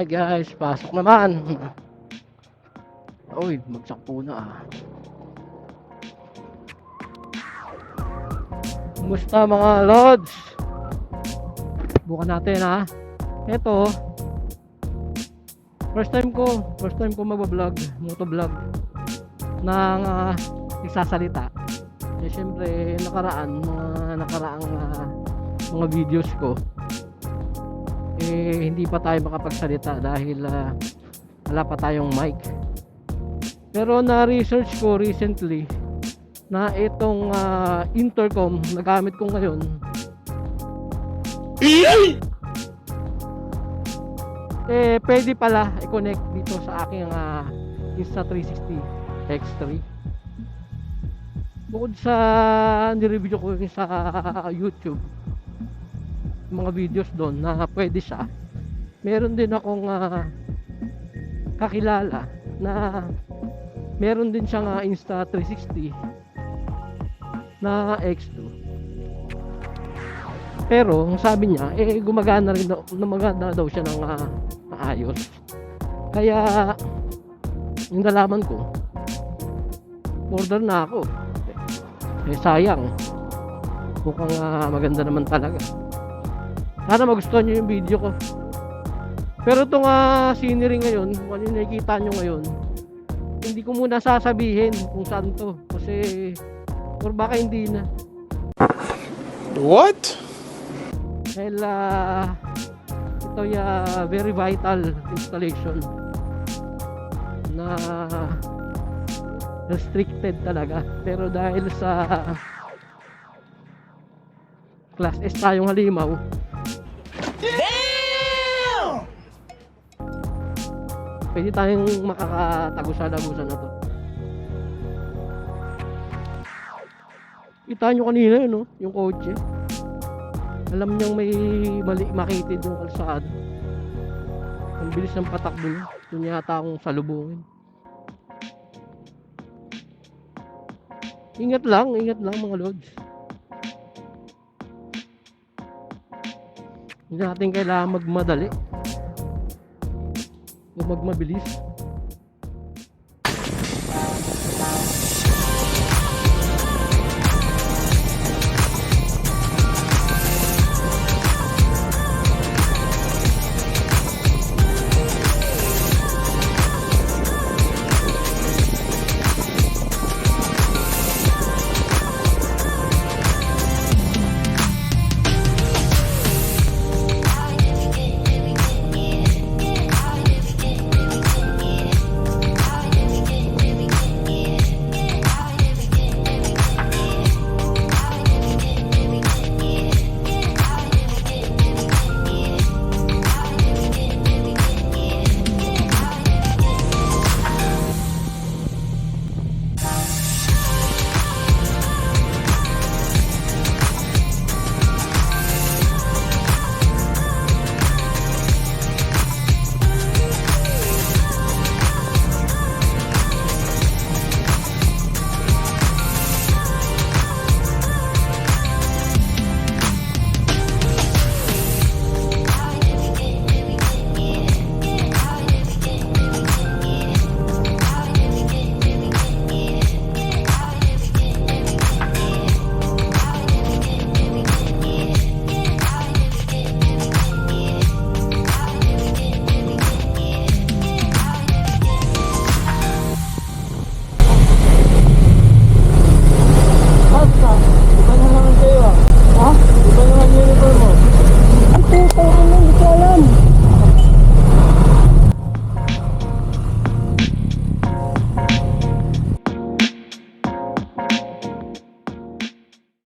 Alright guys, pasok naman. Uy, magsakpo na ah. Kumusta mga lods? Bukan natin ha. Ito, first time ko, first time ko magbablog, motovlog ng uh, nagsasalita. Eh syempre, nakaraan, mga nakaraang ah, mga videos ko, hindi pa tayo makapagsalita dahil ah, wala pa tayong mic. Pero na-research ko recently na itong ah, intercom na gamit ko ngayon. Eh pwede pala i-connect dito sa aking ah, Insta360 X3 bukod sa nireview ko sa YouTube mga videos doon na pwede siya. Meron din akong ah, kakilala na meron din siyang ah, Insta360 na X2 pero ang sabi niya eh gumagana rin daw gumagana daw siya ng ah, maayos. Kaya yung nalaman ko order na ako. Eh sayang. Mukhang ah, maganda naman talaga sana magustuhan nyo yung video ko. Pero itong uh, scenery ngayon kung ano yung nakikita nyo ngayon hindi ko muna sasabihin kung saan to. Kasi or baka hindi na. What? dahil ah, ito yung ah, very vital installation na restricted talaga. Pero dahil sa class S tayong halimaw pwede tayong makakatagusa-dagusa na to. Kita nyo kanina yun no? yung kotse. Alam niyang may mali makitid yung kalsada. Ang bilis ng patakbo niya. Yun yata akong salubungin. Ingat lang ingat lang mga lods. Hindi natin kailangan magmadali o magmabilis